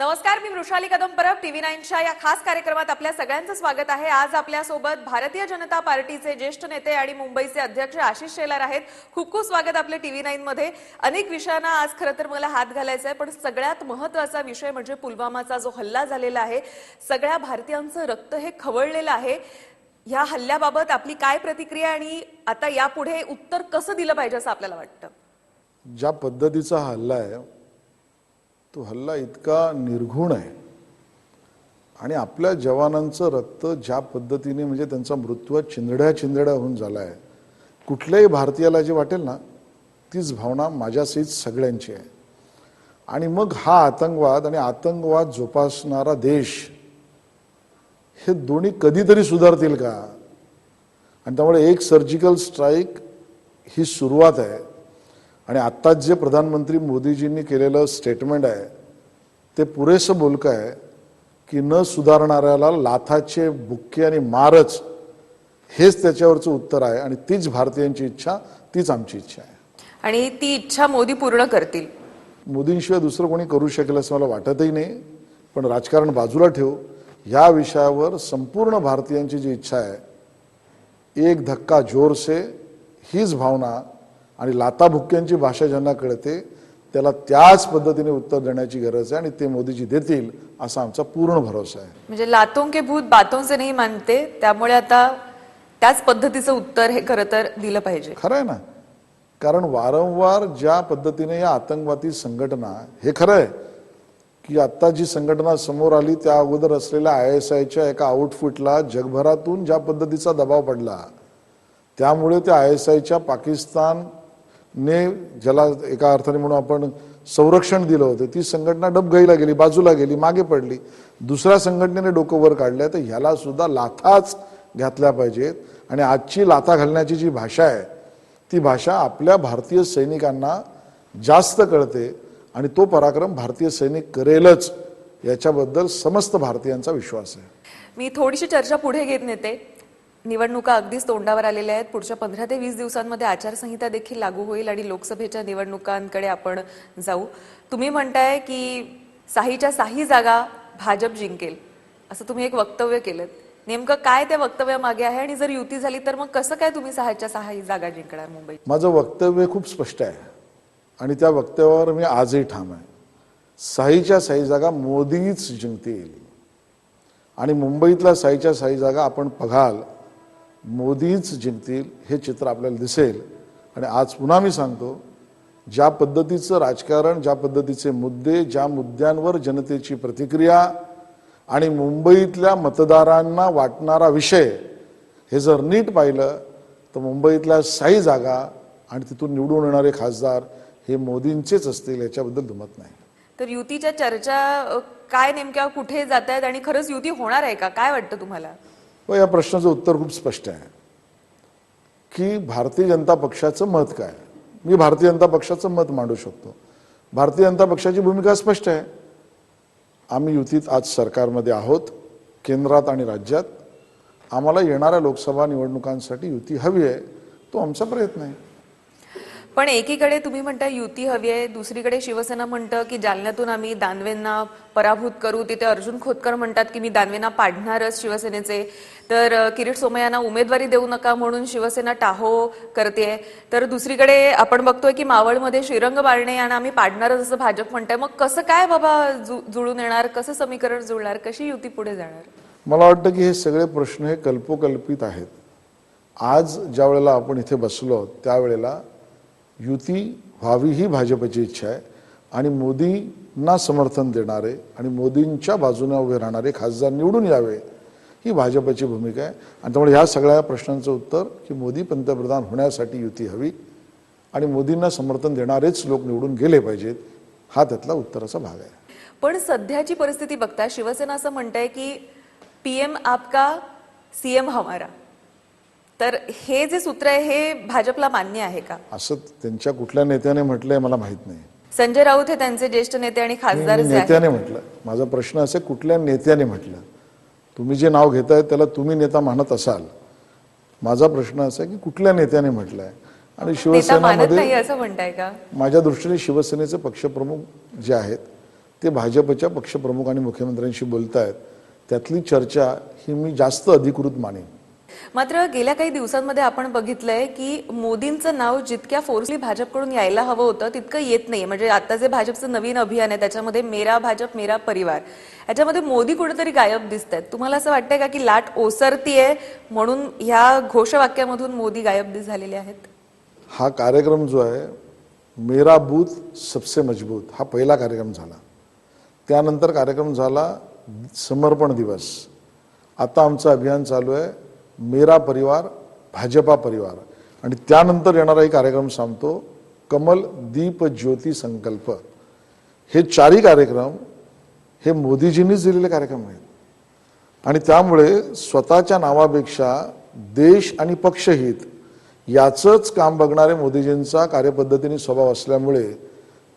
नमस्कार मी वृषाली कदम परब टीव्ही नाईनच्या या खास कार्यक्रमात आपल्या सगळ्यांचं स्वागत आहे. आज आपल्यासोबत भारतीय जनता पार्टीचे ज्येष्ठ नेते आणि मुंबईचे अध्यक्ष आशिष शेलार आहेत. खूप खूप स्वागत आपले टीव्ही नाईन मध्ये अनेक विषयांना आज खरं तर मला हात घालायचा आहे पण सगळ्यात महत्त्वाचा विषय म्हणजे पुलवामाचा जो हल्ला झालेला आहे सगळ्या भारतीयांचं रक्त हे खवळलेलं आहे. या हल्ल्याबाबत आपली काय प्रतिक्रिया आणि आता यापुढे उत्तर कसं दिलं पाहिजे असं आपल्याला वाटतं? ज्या पद्धतीचा हल्ला आहे तो हल्ला इतका निर्घुण आहे. आणि आपल्या जवानांचं रक्त ज्या पद्धतीने म्हणजे त्यांचा मृत्यू चिंधड्या चिंधड्या होऊन झाला आहे. कुठल्याही भारतीयाला जे वाटेल ना तीच भावना माझ्यासहित सगळ्यांची आहे. आणि मग हा आतंकवाद आणि आतंकवाद जोपासणारा देश हे दोन्ही कधीतरी सुधारतील का? आणि त्यामुळे एक सर्जिकल स्ट्राईक ही सुरुवात आहे. आणि आत्ताच जे प्रधानमंत्री मोदीजींनी केलेलं स्टेटमेंट आहे ते पुरेसं बोलकं आहे की न सुधारणाऱ्याला लाथाचे बुक्के आणि मारच हेच त्याच्यावरचं उत्तर आहे आणि तीच भारतीयांची इच्छा तीच आमची इच्छा आहे. आणि ती इच्छा मोदी पूर्ण करतील. मोदींशिवाय दुसरं कोणी करू शकेल असं मला वाटतही नाही पण राजकारण बाजूला ठेवू या विषयावर संपूर्ण भारतीयांची जी इच्छा आहे एक धक्का जोर से हीच भावना आणि लाताभुक्क्यांची भाषा ज्यांना कळते त्याला त्याच पद्धतीने उत्तर देण्याची गरज आहे आणि ते मोदीजी देतील असा आमचा पूर्ण भरोसा आहे. म्हणजे लातों के भूत बातों से नाही मानते त्यामुळे आता त्याच पद्धतीचं उत्तर हे खरं तर दिलं पाहिजे. खरं आहे ना? कारण वारंवार ज्या पद्धतीने या आतंकवादी संघटना हे खरं आहे की आत्ता जी संघटना समोर आली त्या अगोदर असलेल्या आय एस आयच्या एका आउटफिटला जगभरातून ज्या पद्धतीचा दबाव पडला त्यामुळे त्या आय एस आयच्या ने ज्याला एका अर्थाने म्हणून आपण संरक्षण दिलं होतं ती संघटना डबघाईला गेली बाजूला गेली मागे पडली. दुसऱ्या संघटनेने डोकं वर काढलंय तर ह्याला सुद्धा लाथाच घातल्या पाहिजेत. आणि आजची लाथा घालण्याची जी भाषा आहे ती भाषा आपल्या भारतीय सैनिकांना जास्त कळते आणि तो पराक्रम भारतीय सैनिक करेलच याच्याबद्दल समस्त भारतीयांचा विश्वास आहे. मी थोडीशी चर्चा पुढे घेत नेते. निवडणुका अगदीच तोंडावर आलेल्या आहेत. पुढच्या पंधरा ते वीस दिवसांमध्ये आचारसंहिता देखील लागू होईल आणि लोकसभेच्या निवडणुकांकडे आपण जाऊ. तुम्ही म्हणताय की साहीच्या साही जागा भाजप जिंकेल. असं तुम्ही एक वक्तव्य केलं नेमकं काय त्या वक्तव्यामागे आहे आणि जर युती झाली तर मग कसं काय तुम्ही सहाच्या सहा ही जागा जिंकणार मुंबईत? माझं वक्तव्य खूप स्पष्ट आहे. आणि त्या वक्तव्यावर मी आजही ठाम आहे. साहीच्या साई जागा मोदीच जिंकतील. आणि मुंबईतल्या साईच्या साई जागा आपण बघाल मोदीच जिंकतील हे चित्र आपल्याला दिसेल. आणि आज पुन्हा मी सांगतो ज्या पद्धतीचं राजकारण ज्या पद्धतीचे मुद्दे ज्या मुद्द्यांवर जनतेची प्रतिक्रिया आणि मुंबईतल्या मतदारांना वाटणारा विषय हे जर नीट पाहिलं तर मुंबईतल्या साई जागा आणि तिथून निवडून येणारे खासदार हे मोदींचेच असतील याच्याबद्दल दुमत नाही. तर युतीच्या चर्चा काय नेमक्या कुठे जात आहेत आणि खरंच युती होणार आहे का? काय वाटतं तुम्हाला? व या प्रश्नाचं उत्तर खूप स्पष्ट आहे. की भारतीय जनता पक्षाचं मत काय? मी भारतीय जनता पक्षाचं मत मांडू शकतो. भारतीय जनता पक्षाची भूमिका स्पष्ट आहे. आम्ही युतीत आज सरकारमध्ये आहोत केंद्रात आणि राज्यात. आम्हाला येणाऱ्या लोकसभा निवडणुकांसाठी युती हवी आहे तो आमचा प्रयत्न आहे. पण एकीकडे तुम्ही म्हणता युती हवी आहे दुसरीकडे शिवसेना म्हणतं की जालन्यातून आम्ही दानवेंना पराभूत करू तिथे अर्जुन खोतकर म्हणतात की मी दानवेंना पाडणारच शिवसेनेचे. तर किरीट सोमय्यांना उमेदवारी देऊ नका म्हणून शिवसेना टाहो करते. तर दुसरीकडे आपण बघतोय की मावळमध्ये श्रीरंग बारणे यांना आम्ही पाडणारच असं भाजप म्हणतंय. मग कसं काय बाबा जु- जुळून येणार? कसं समीकरण जुळणार? कशी युती पुढे जाणार? मला वाटतं की हे सगळे प्रश्न हे कल्पोकल्पित आहेत. आज ज्या वेळेला आपण इथे बसलो त्यावेळेला युती व्हावी ही भाजपची इच्छा आहे. आणि मोदींना समर्थन देणारे आणि मोदींच्या बाजूने उभे राहणारे खासदार निवडून यावे ही भाजपची भूमिका आहे. आणि त्यामुळे ह्या सगळ्या प्रश्नांचं उत्तर की मोदी पंतप्रधान होण्यासाठी युती हवी आणि मोदींना समर्थन देणारेच लोक निवडून गेले पाहिजेत हा त्यातला उत्तराचा भाग आहे. पण सध्याची परिस्थिती बघता शिवसेना असं म्हणत आहे की पीएम आपका सीएम हमारा. तर हे जे सूत्र आहे हे भाजपला मान्य आहे का? असं त्यांच्या कुठल्या नेत्याने म्हटलंय मला माहीत नाही. संजय राऊत हे त्यांचे ज्येष्ठ नेते आणि खासदार मी नेत्याने म्हटलं. माझा प्रश्न असा कुठल्या नेत्याने म्हटलं? तुम्ही जे नाव घेताय त्याला तुम्ही नेता मानत असाल. माझा प्रश्न असा आहे की कुठल्या नेत्याने म्हटलंय? आणि नेता मानत नाही शिवसेनेमध्ये असं म्हणताय का? माझ्या दृष्टीने शिवसेनेचे पक्षप्रमुख जे आहेत ते भाजपच्या पक्षप्रमुख आणि मुख्यमंत्र्यांशी बोलतायत. त्यातली चर्चा ही मी जास्त अधिकृत मानेन. मात्र गेल्या काही दिवसांमध्ये आपण बघितलंय की मोदींचं नाव जितक्या फोर्सली भाजपकडून यायला हवं होतं तितकं येत नाही म्हणजे आता जे भाजपचं नवीन अभियान आहे त्याच्यामध्ये मेरा भाजप मेरा परिवार. याच्यामध्ये मोदी कुठेतरी गायब दिसत आहेत तुम्हाला असं वाटतंय का की लाट ओसरतीये म्हणून ह्या घोषवाक्यामधून मोदी गायब दिस झालेले आहेत? हा कार्यक्रम जो आहे मेरा बूथ सबसे मजबूत हा पहिला कार्यक्रम झाला. त्यानंतर कार्यक्रम झाला समर्पण दिवस. आता आमचं अभियान चालू आहे. मेरा परिवार भाजपा परिवार. आणि त्यानंतर येणारा एक कार्यक्रम सांगतो कमल दीप ज्योती संकल्प. हे चारही कार्यक्रम हे मोदीजींनीच दिलेले कार्यक्रम आहेत. आणि त्यामुळे स्वतःच्या नावापेक्षा देश आणि पक्षहित याचंच काम बघणारे मोदीजींचा कार्यपद्धतीने स्वभाव असल्यामुळे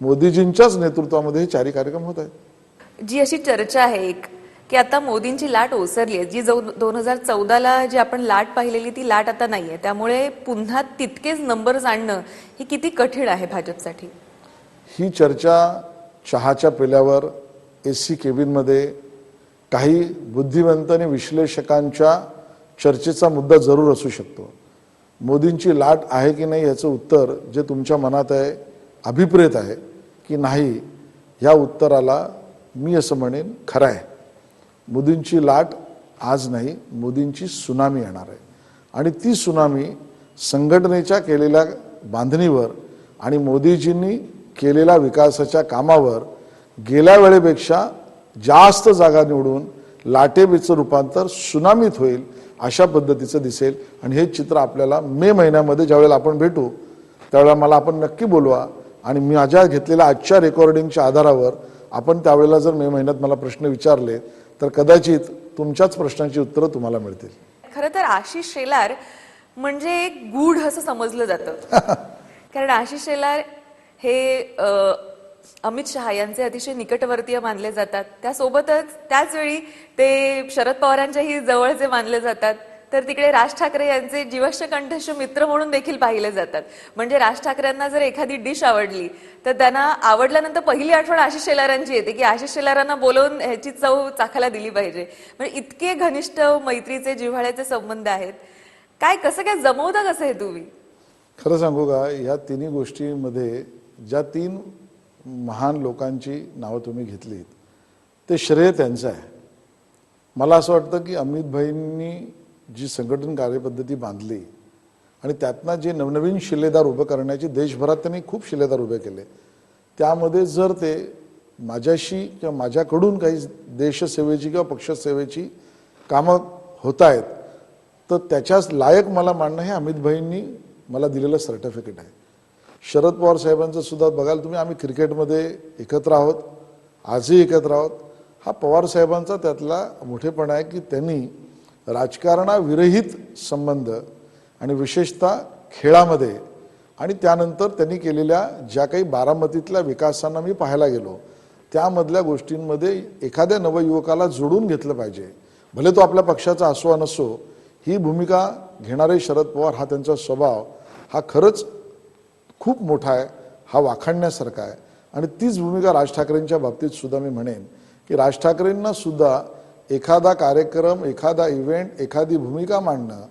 मोदीजींच्याच नेतृत्वामध्ये हे चारही कार्यक्रम होत आहेत. जी अशी चर्चा आहे एक की आता मोदींची लाट ओसरली आहे. जी दोन हजार चौदाला जी आपण लाट पाहिलेली ती लाट आता नाही आहे त्यामुळे पुन्हा तितकेच नंबर्स आणणं ही किती कठीण आहे भाजपसाठी? ही चर्चा चहाच्या पेल्यावर ए सी केबिनमध्ये काही बुद्धिवंत आणि विश्लेषकांच्या चर्चेचा मुद्दा जरूर असू शकतो. मोदींची लाट आहे की नाही याचं उत्तर जे तुमच्या मनात आहे अभिप्रेत आहे की नाही ह्या उत्तराला मी असं म्हणेन खरं आहे. मोदींची लाट आज नाही मोदींची सुनामी येणार आहे. आणि ती सुनामी संघटनेच्या केलेल्या बांधणीवर आणि मोदीजींनी केलेल्या विकासाच्या कामावर गेल्या वेळेपेक्षा जास्त जागा निवडून लाटेबीचं रूपांतर सुनामीत होईल अशा पद्धतीचं दिसेल. आणि हे चित्र आपल्याला मे महिन्यामध्ये ज्यावेळेला आपण भेटू त्यावेळेला मला आपण नक्की बोलवा. आणि मी माझ्या घेतलेल्या आजच्या रेकॉर्डिंगच्या आधारावर आपण त्यावेळेला जर मे महिन्यात मला प्रश्न विचारले तर कदाचित तुमच्याच प्रश्नांची उत्तरं तुम्हाला मिळतील. खरं तर आशिष शेलार म्हणजे एक गूढ असं समजलं जातं. कारण आशिष शेलार हे अमित शहा यांचे अतिशय निकटवर्तीय मानले जातात. त्यासोबतच त्याच वेळी ते शरद पवारांच्याही जवळचे मानले जातात तर तिकडे राज ठाकरे यांचे जीवश्य कंठश मित्र म्हणून देखील पाहिले जातात. म्हणजे राज ठाकरेंना जर एखादी डिश आवडली तर त्यांना आवडल्यानंतर पहिली आठवण आशिष शेलारांची येते की आशिष शेलारांना बोलवून ह्याची चव चाखायला दिली पाहिजे. म्हणजे इतके घनिष्ठ मैत्रीचे जिव्हाळ्याचे संबंध आहेत. काय कसं काय जमवता कसं हे तुम्ही? खरं सांगू का या तिन्ही गोष्टींमध्ये ज्या तीन महान लोकांची नावं तुम्ही घेतलीत ते श्रेय त्यांचं आहे. मला असं वाटतं की अमित भाईंनी जी संघटन कार्यपद्धती बांधली आणि त्यातनं जे नवनवीन शिलेदार उभं करण्याचे देशभरात त्यांनी खूप शिलेदार उभे केले. त्यामध्ये जर ते माझ्याशी किंवा माझ्याकडून काही देशसेवेची किंवा पक्षसेवेची कामं होत आहेत तर त्याच्याच लायक मला मानणं हे अमितभाईंनी मला दिलेलं सर्टिफिकेट आहे. शरद पवार साहेबांचं सुद्धा बघाल तुम्ही आम्ही क्रिकेटमध्ये एकत्र आहोत आजही एकत्र आहोत. हा पवार साहेबांचा त्यातला मोठेपणा आहे की त्यांनी राजकारणाविरहित संबंध आणि विशेषतः खेळामध्ये. आणि त्यानंतर त्यांनी केलेल्या ज्या काही बारामतीतल्या विकासांना मी पाहायला गेलो त्यामधल्या गोष्टींमध्ये एखाद्या नवयुवकाला जोडून घेतलं पाहिजे. भले तो आपल्या पक्षाचा असो नसो ही भूमिका घेणारे शरद पवार हा त्यांचा स्वभाव हा खरंच खूप मोठा आहे हा वाखाणण्यासारखा आहे. आणि तीच भूमिका राज ठाकरेंच्या बाबतीत सुद्धा मी म्हणेन की राज ठाकरेंना सुद्धा एखादा कार्यक्रम एखादा इव्हेंट एखादी भूमिका मांडणं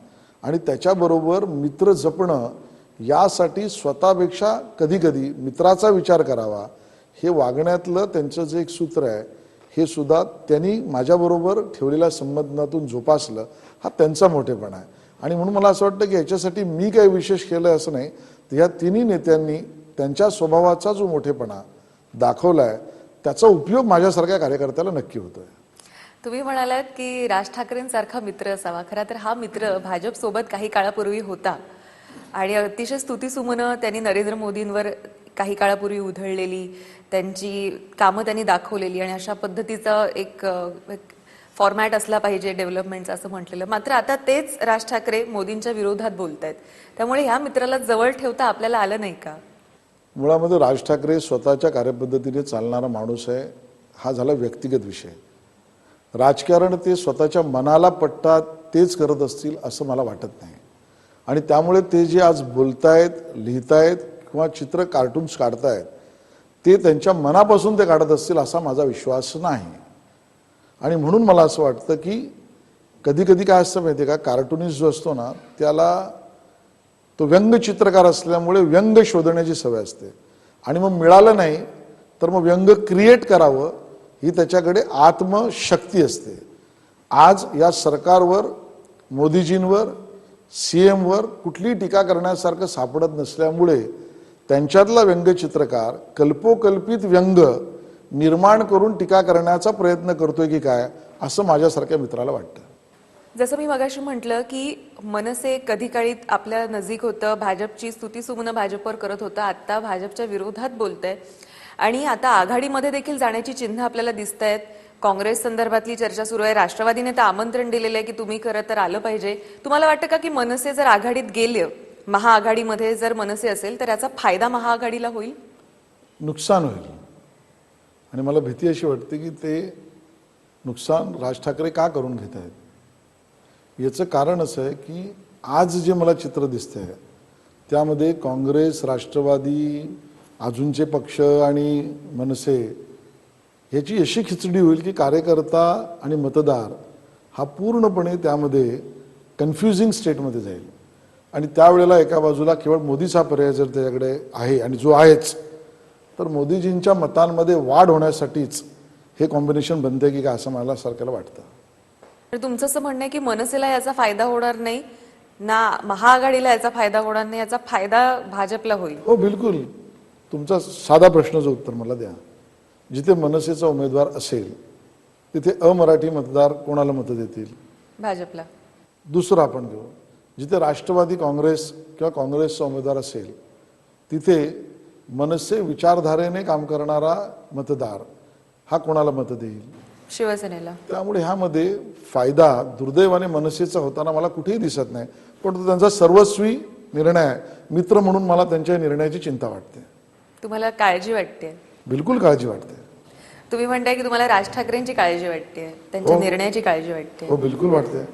आणि त्याच्याबरोबर मित्र जपणं यासाठी स्वतःपेक्षा कधीकधी मित्राचा विचार करावा. हे वागण्यातलं त्यांचं जे एक सूत्र आहे हे सुद्धा त्यांनी माझ्याबरोबर ठेवलेल्या संबंधातून जोपासलं. हा त्यांचा मोठेपणा आहे. आणि म्हणून मला असं वाटतं की याच्यासाठी मी काही विशेष केलं असं नाही. तर या तिन्ही नेत्यांनी त्यांच्या स्वभावाचा जो मोठेपणा दाखवला आहे त्याचा उपयोग माझ्यासारख्या कार्यकर्त्याला नक्की होतो आहे तुम्ही म्हणालात की राज ठाकरेंसारखा मित्र असावा. खरा तर हा मित्र भाजप सोबत काही काळापूर्वी होता. आणि अतिशय स्तुतीसुमनं त्यांनी नरेंद्र मोदींवर काही काळापूर्वी उधळलेली त्यांची कामं त्यांनी दाखवलेली आणि अशा पद्धतीचा एक फॉर्मॅट असला पाहिजे डेव्हलपमेंटचा असं म्हटलेलं. मात्र आता तेच राज ठाकरे मोदींच्या विरोधात बोलत आहेत त्यामुळे ह्या मित्राला जवळ ठेवता आपल्याला आलं नाही का? मुळामध्ये राज ठाकरे स्वतःच्या कार्यपद्धतीने चालणारा माणूस आहे. हा झाला व्यक्तिगत विषय. राजकारण ते स्वतःच्या मनाला पटतात तेच करत असतील असं मला वाटत नाही. आणि त्यामुळे ते जे आज बोलतायत लिहितायत किंवा चित्र कार्टून्स काढतायत ते त्यांच्या मनापासून ते काढत असतील असा माझा विश्वास नाही. आणि म्हणून मला असं वाटतं की कधी कधी काय असतं माहिती आहे का कार्टुनिस्ट जो असतो ना त्याला तो व्यंगचित्रकार असल्यामुळे व्यंग शोधण्याची सवय असते. आणि मग मिळालं नाही तर मग व्यंग क्रिएट करावं ही त्याच्याकडे आत्मशक्ती असते. आज या सरकारवर मोदीजींवर सी एमवर कुठलीही टीका करण्यासारखं सापडत नसल्यामुळे त्यांच्यातला व्यंगचित्रकार कल्पोकल्पित व्यंग निर्माण करून टीका करण्याचा प्रयत्न करतोय की काय असं माझ्यासारख्या मित्राला वाटतं. जसं मी मगाशी म्हटलं की मनसे कधी काळी आपल्या नजीक होतं भाजपची स्तुतीसुमनं भाजपवर करत होतं आत्ता भाजपच्या विरोधात बोलतंय. आणि आता आघाडीमध्ये देखील जाण्याची चिन्ह आपल्याला दिसत आहेत काँग्रेस संदर्भातली चर्चा सुरू आहे. राष्ट्रवादीने तर आमंत्रण दिलेलं आहे की तुम्ही खरं तर आलं पाहिजे. तुम्हाला वाटतं का की मनसे जर आघाडीत गेले महाआघाडीमध्ये जर मनसे असेल तर याचा फायदा महाआघाडीला होईल? नुकसान होईल. आणि मला भीती अशी वाटते की ते नुकसान राज ठाकरे का करून घेत आहेत? याचं कारण असं आहे की आज जे मला चित्र दिसतंय त्यामध्ये काँग्रेस राष्ट्रवादी अजूनचे पक्ष आणि मनसे ह्याची अशी खिचडी होईल की कार्यकर्ता आणि मतदार हा पूर्णपणे त्यामध्ये कन्फ्युजिंग स्टेटमध्ये जाईल. आणि त्यावेळेला एका बाजूला केवळ मोदीचा पर्याय जर त्याच्याकडे आहे आणि जो आहेच तर मोदीजींच्या मतांमध्ये वाढ होण्यासाठीच हे कॉम्बिनेशन बनते की काय असं मला सारख्याला वाटतं. तुमचं असं म्हणणं आहे की मनसेला याचा फायदा होणार नाही ना महाआघाडीला याचा फायदा होणार नाही याचा फायदा भाजपला होईल. हो बिलकुल. तुमचा साधा प्रश्नाचं उत्तर मला द्या. जिथे मनसेचा उमेदवार असेल तिथे अमराठी मतदार कोणाला मतं देतील? भाजपला. दुसरं आपण घेऊ जिथे राष्ट्रवादी काँग्रेस किंवा काँग्रेसचा उमेदवार असेल तिथे मनसे विचारधारेने काम करणारा मतदार हा कोणाला मतं देईल? शिवसेनेला. त्यामुळे ह्यामध्ये फायदा दुर्दैवाने मनसेचा होताना मला कुठेही दिसत नाही. पण तो त्यांचा सर्वस्वी निर्णय आहे. मित्र म्हणून मला त्यांच्या निर्णयाची चिंता वाटते. तुम्हाला काळजी वाटते? बिलकुल काळजी वाटते. तुम्ही म्हणताय की तुम्हाला राज ठाकरेंची काळजी वाटते त्यांच्या हो. निर्णयाची काळजी वाटते. हो बिलकुल वाटते.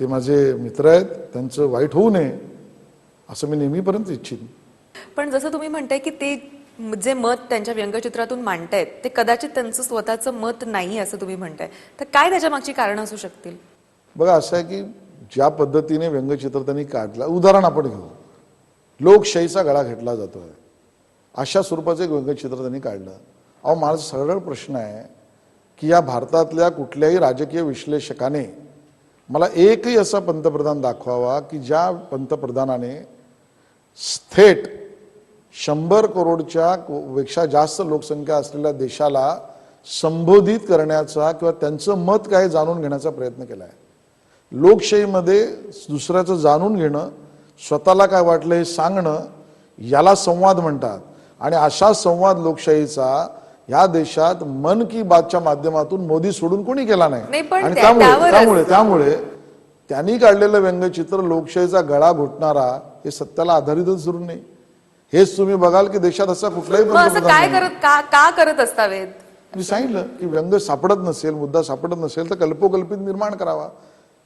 ते माझे मित्र आहेत त्यांचं वाईट होऊ नये असं मी नेहमीपर्यंत इच्छिन पण जसं तुम्ही म्हणताय की ते जे मत त्यांच्या व्यंगचित्रातून मांडतायत ते कदाचित त्यांचं स्वतःचं मत नाही असं तुम्ही म्हणताय. तर काय त्याच्या मागची कारण असू शकतील? बघा असं आहे की ज्या पद्धतीने व्यंगचित्र त्यांनी काढलं उदाहरण आपण घेऊ. लोकशाहीचा गळा घेतला जातोय. अशा स्वरूपाचं एक व्यंगचित्र त्यांनी काढलं. अहो माझा सरळ प्रश्न आहे की या भारतातल्या कुठल्याही राजकीय विश्लेषकाने मला एकही असा पंतप्रधान दाखवावा की ज्या पंतप्रधानाने थेट शंभर करोडच्या पेक्षा जास्त लोकसंख्या असलेल्या देशाला संबोधित करण्याचा किंवा त्यांचं मत काय जाणून घेण्याचा प्रयत्न केला आहे लोकशाहीमध्ये दुसऱ्याचं जाणून घेणं स्वतःला काय वाटलं हे सांगणं याला संवाद म्हणतात. आणि अशा संवाद लोकशाहीचा या देशात मन की बातच्या माध्यमातून मोदी सोडून कोणी केला नाही, आणि त्या- त्यामुळे त्यामुळे त्यामुळे त्यांनी काढलेलं व्यंगचित्र लोकशाहीचा गळा घोटणारा हे सत्याला आधारितच धरून नाही. हेच तुम्ही बघाल की देशात असा कुठलाही काय. करत का का करत असतावेत? मी सांगितलं की व्यंग सापडत नसेल मुद्दा सापडत नसेल तर कल्पोकल्पित निर्माण करावा.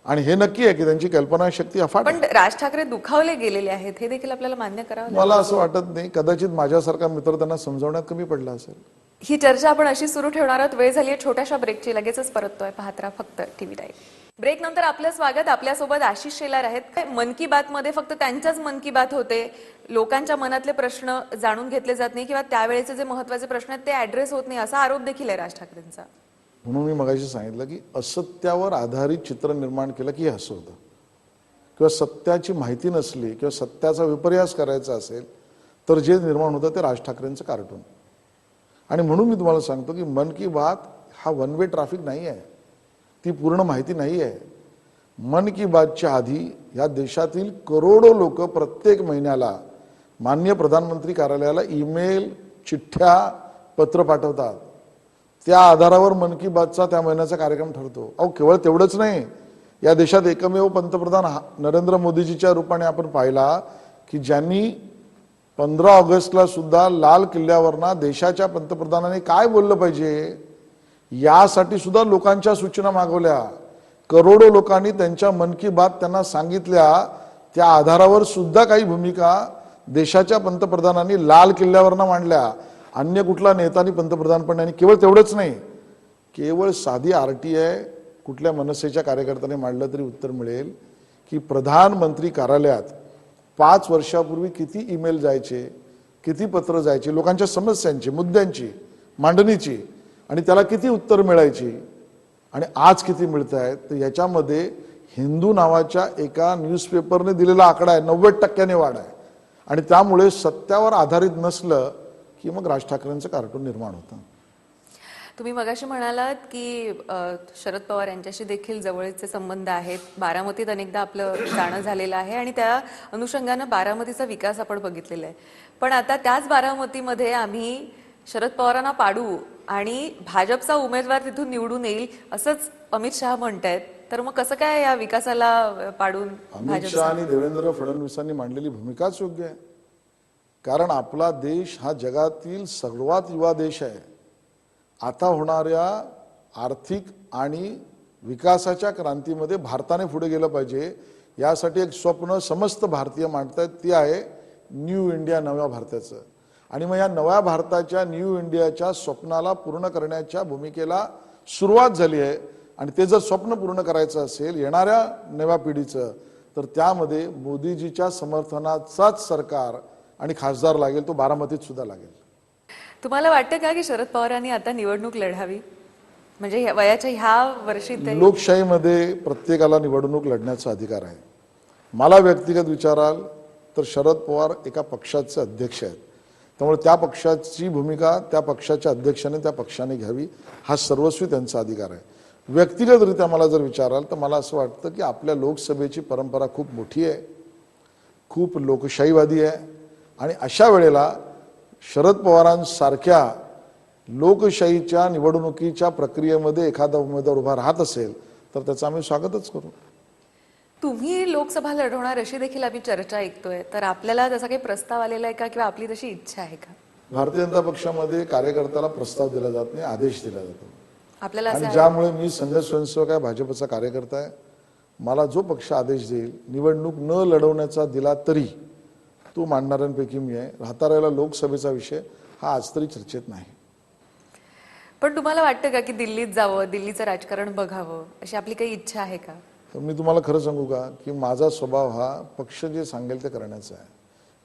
आणि हे नक्की आहे की त्यांची कल्पनाशक्ती अफाट. पण राज ठाकरे दुखावले गेलेले आहेत हे देखील आपल्याला मान्य करावं. मला असं वाटत नाही. कदाचित माझ्यासारखा मित्र त्यांना समजावण्यात कमी पडला असेल. ही चर्चा आपण अशी सुरू ठेवणार आहोत. वेळ झाली आहे छोट्याशा ब्रेकची. लगेचच परततोय. पाहत राहा फक्त टीव्ही टाईम. ब्रेक नंतर आपलं स्वागत. आपल्यासोबत आशिष शेलार आहेत. मन की बात मध्ये फक्त त्यांच्याच मन की बात होते. लोकांच्या मनातले प्रश्न जाणून घेतले जात नाही किंवा त्यावेळेचे जे महत्त्वाचे प्रश्न आहेत ते ऍड्रेस होत नाही असा आरोप देखील आहे राज ठाकरेंचा. म्हणून मी मगाशी सांगितलं की असत्यावर आधारित चित्र निर्माण केलं की हसं असं होतं. किंवा सत्याची माहिती नसली किंवा सत्याचा विपर्यास करायचा असेल तर जे निर्माण होतं ते राज ठाकरेंचं कार्टून. आणि म्हणून मी तुम्हाला सांगतो की मन की बात हा वन वे ट्रॅफिक नाही आहे. ती पूर्ण माहिती नाही आहे. मन की बातच्या आधी या देशातील करोडो लोक प्रत्येक महिन्याला मान्य प्रधानमंत्री कार्यालयाला ईमेल चिठ्ठ्या पत्र पाठवतात. त्या आधारावर मन की बातचा त्या महिन्याचा कार्यक्रम ठरतो. अहो केवळ तेवढंच नाही. या देशात एकमेव पंतप्रधान हा- नरेंद्र मोदीजीच्या रूपाने आपण पाहिला की ज्यांनी पंधरा ऑगस्टला सुद्धा लाल किल्ल्यावरना देशाच्या पंतप्रधानाने काय बोललं पाहिजे यासाठी सुद्धा लोकांच्या सूचना मागवल्या. करोडो लोकांनी त्यांच्या मन की बात त्यांना सांगितल्या. त्या आधारावर सुद्धा काही भूमिका देशाच्या पंतप्रधानांनी लाल किल्ल्यावरनं मांडल्या. अन्य कुठला नेता आणि पंतप्रधान पण नाही. आणि केवळ तेवढंच नाही. केवळ साधी आर टी आय कुठल्या मनसेच्या कार्यकर्त्याने मांडलं तरी उत्तर मिळेल की प्रधानमंत्री कार्यालयात पाच वर्षापूर्वी किती ईमेल जायचे किती पत्र जायचे लोकांच्या समस्यांची मुद्द्यांची मांडणीची आणि त्याला किती उत्तर मिळायची आणि आज किती मिळत आहेत तर याच्यामध्ये हिंदू नावाच्या एका न्यूजपेपरने दिलेला आकडा आहे. नव्वद टक्क्याने वाढ आहे. आणि त्यामुळे सत्यावर आधारित नसलं की मग राज ठाकरेंचं कार्टून निर्माण होतं. तुम्ही मगाशी म्हणालात की शरद पवार यांच्याशी देखील जवळचे संबंध आहेत. बारामतीत अनेकदा आपलं जाणं झालेलं आहे आणि त्या अनुषंगानं बारामतीचा विकास आपण बघितलेला आहे. पण आता त्याच बारामतीमध्ये आम्ही शरद पवारांना पाडू आणि भाजपचा उमेदवार तिथून निवडून येईल असंच अमित शहा म्हणतायत. तर मग कसं काय या विकासाला पाडून अमित भाजप शहा आणि देवेंद्र फडणवीसांनी मांडलेली भूमिकाच योग्य आहे. कारण आपला देश हा जगातील सर्वात युवा देश आहे. आता होणाऱ्या आर्थिक आणि विकासाच्या क्रांतीमध्ये भारताने पुढे गेलं पाहिजे. यासाठी एक स्वप्न समस्त भारतीय मांडतायत. ती आहे न्यू इंडिया नव्या भारताचं. आणि मग या नव्या भारताच्या न्यू इंडियाच्या स्वप्नाला पूर्ण करण्याच्या भूमिकेला सुरुवात झाली आहे. आणि ते जर स्वप्न पूर्ण करायचं असेल येणाऱ्या नव्या पिढीचं तर त्यामध्ये मोदीजीच्या समर्थनाचाच सरकार आणि खासदार लागेल तो बारामतीत सुद्धा लागेल. तुम्हाला वाटतं का की शरद पवारांनी आता निवडणूक लढावी? म्हणजे वयाच्या ह्या वर्षी लोकशाहीमध्ये प्रत्येकाला निवडणूक लढण्याचा अधिकार आहे. मला व्यक्तिगत विचाराल तर शरद पवार एका पक्षाचे अध्यक्ष आहेत. त्यामुळे त्या पक्षाची भूमिका त्या पक्षाच्या अध्यक्षाने त्या पक्षाने घ्यावी हा सर्वस्वी त्यांचा अधिकार आहे. व्यक्तिगतरित्या मला जर विचाराल तर मला असं वाटतं की आपल्या लोकसभेची परंपरा खूप मोठी आहे. खूप लोकशाहीवादी आहे. आणि अशा वेळेला शरद पवारांसारख्या लोकशाहीच्या निवडणुकीच्या प्रक्रियेमध्ये एखादा उमेदवार उभा राहत असेल तर त्याचं आम्ही स्वागतच करू. तुम्ही लोकसभा लढवणार अशी देखील आम्ही चर्चा ऐकतोय. तर आपल्याला तसा काही प्रस्ताव आलेला आहे का किंवा आपली तशी इच्छा आहे का? भारतीय जनता पक्षामध्ये कार्यकर्त्याला प्रस्ताव दिला जात नाही आदेश दिला जातो. आपल्याला आणि? ज्यामुळे मी संघ स्वयंसेवक आहे भाजपचा कार्यकर्ता आहे मला जो पक्ष आदेश देईल निवडणूक न लढवण्याचा दिला तरी तो मांडणाऱ्यांपैकी मी आहे. राहता राहिला लोकसभेचा विषय हा आज तरी चर्चेत नाही. पण तुम्हाला वाटतं का की दिल्लीत जावं दिल्लीचं राजकारण बघावं अशी आपली काही इच्छा आहे का? तर मी तुम्हाला खरं सांगू का की माझा स्वभाव हा पक्ष जे सांगेल ते करण्याचा आहे.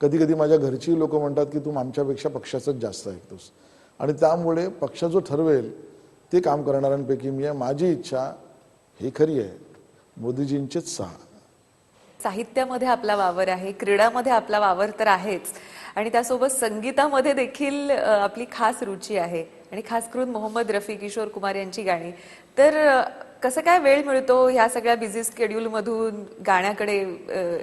कधी कधी माझ्या घरची लोक म्हणतात की तू आमच्यापेक्षा पक्षाचंच जास्त ऐकतोस. आणि त्यामुळे पक्ष जो ठरवेल ते काम करणाऱ्यांपैकी मी आहे. माझी इच्छा ही खरी आहे. मोदीजींचेच सहा. साहित्यामध्ये आपला वावर आहे क्रीडामध्ये आपला वावर तर आहेच. आणि त्यासोबत संगीतामध्ये देखील आपली खास रुची आहे. आणि खास करून मोहम्मद रफी किशोर कुमार यांची गाणी. तर कसं काय वेळ मिळतो ह्या सगळ्या बिझी स्केड्यूलमधून गाण्याकडे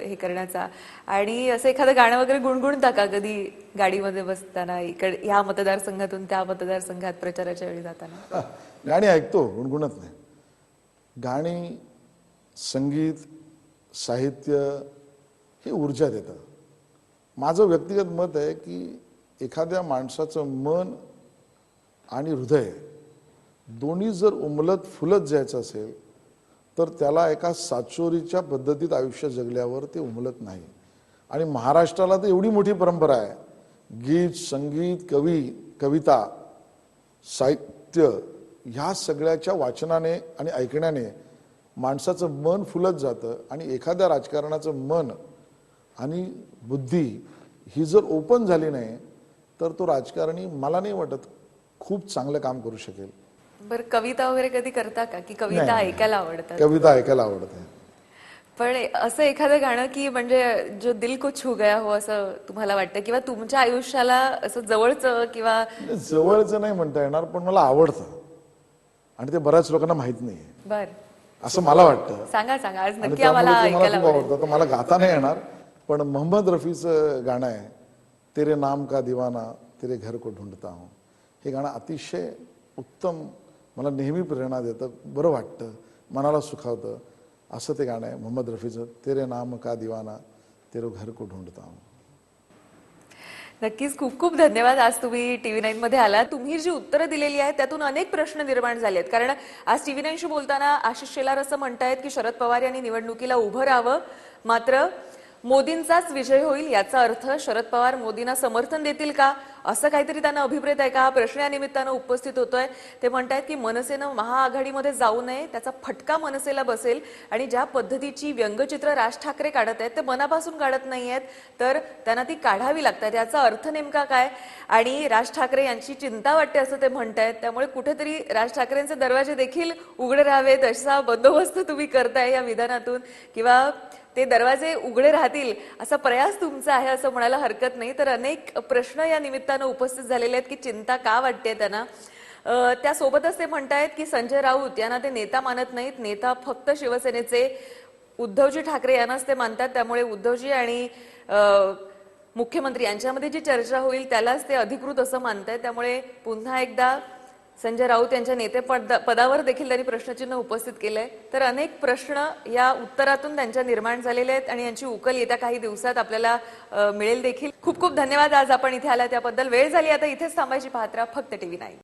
हे करण्याचा? आणि असं एखादं गाणं वगैरे गुणगुणता का कधी गाडीमध्ये बसताना इकडे ह्या मतदारसंघातून त्या मतदारसंघात प्रचाराच्या वेळी जाताना? गाणी ऐकतो गुणगुणत नाही. गाणी संगीत साहित्य हे ऊर्जा देतं. माझं व्यक्तिगत मत आहे की एखाद्या माणसाचं मन आणि हृदय दोन्ही जर उमलत फुलत जायचं असेल तर त्याला एका साचोरीच्या पद्धतीत आयुष्य जगल्यावर ते उमलत नाही. आणि महाराष्ट्राला तर एवढी मोठी परंपरा आहे. गीत संगीत कवी कविता साहित्य ह्या सगळ्याच्या वाचनाने आणि ऐकण्याने माणसाचं मन फुलत जातं आणि एखाद्या राजकारणाचं मन आणि बुद्धी ही जर ओपन झाली नाही तर तो राजकारणी मला नाही वाटत खूप चांगलं काम करू शकेल. बरं कविता वगैरे कधी करता का? की कविता. ऐकायला आवडतात? कविता ऐकायला आवडते. पण असं एखादं गाणं की म्हणजे जो दिल को छू गया हो असं तुम्हाला वाटतं? किंवा तुमच्या आयुष्याला असं जवळचं किंवा जवळचं नाही म्हणता येणार पण मला आवडतं. आणि ते बऱ्याच लोकांना माहीत नाही बर. असं मला वाटतं. सांगा सांगा. आज नक्की आम्हाला मला खूप आवडतं. तर मला गाता नाही येणार पण मोहम्मद रफीचं गाणं आहे तेरे नाम का दिवाना तेरे घर को ढूंढता हूं. हे गाणं अतिशय उत्तम मला नेहमी प्रेरणा देतं बरं वाटतं मनाला सुखावतं. असं ते गाणं आहे मोहम्मद रफीचं तेरे नाम का दिवाना तेरे घर को ढूंढता हूं. नक्कीच खूप खूप धन्यवाद. आज तुम्ही टीव्ही नाईन मध्ये आला तुम्ही जी उत्तरं दिलेली आहेत त्यातून अनेक प्रश्न निर्माण झाले आहेत. कारण आज टीव्ही नाईनशी बोलताना आशिष शेलार असं म्हणतायत की शरद पवार यांनी निवडणुकीला उभं राहावं. मात्र मोदींचाच विजय होईल याचा अर्थ शरद पवार मोदींना समर्थन देतील का? असं काहीतरी त्यांना अभिप्रेत आहे का? हा प्रश्न या निमित्तानं उपस्थित होतोय. ते म्हणतायत की मनसेनं महाआघाडीमध्ये जाऊ नये त्याचा फटका मनसेला बसेल आणि ज्या पद्धतीची व्यंगचित्र राज ठाकरे काढत आहेत ते मनापासून काढत नाही आहेत तर त्यांना ती काढावी लागतात. याचा अर्थ नेमका काय? आणि राज ठाकरे यांची चिंता वाटते असं ते म्हणतायत. त्यामुळे कुठेतरी राज ठाकरेंचे दरवाजे देखील उघडे राहावेत. असा बंदोबस्त तुम्ही करताय या विधानातून. किंवा ते दरवाजे उघडे राहतील असा प्रयास तुमचा आहे असं म्हणायला हरकत नाही. तर अनेक प्रश्न या निमित्त निमित्तानं उपस्थित झालेले आहेत की चिंता का वाटते त्यांना? त्यासोबतच ते म्हणतायत की संजय राऊत यांना ते नेता मानत नाहीत. नेता फक्त शिवसेनेचे उद्धवजी ठाकरे यांनाच ते मानतात. त्यामुळे उद्धवजी आणि मुख्यमंत्री यांच्यामध्ये जी चर्चा होईल त्यालाच ते अधिकृत असं मानतायत. त्यामुळे पुन्हा एकदा संजय राऊत यांच्या नेते पदावर देखील त्यांनी प्रश्नचिन्ह उपस्थित केलंय. तर अनेक प्रश्न या उत्तरातून त्यांच्या निर्माण झालेले आहेत आणि यांची उकल येत्या काही दिवसात आपल्याला मिळेल देखील. खूप खूप धन्यवाद आज आपण इथे आला त्याबद्दल वेळ झाली आता इथेच थांबायची पाहत्रा. फक्त टीव्ही नाही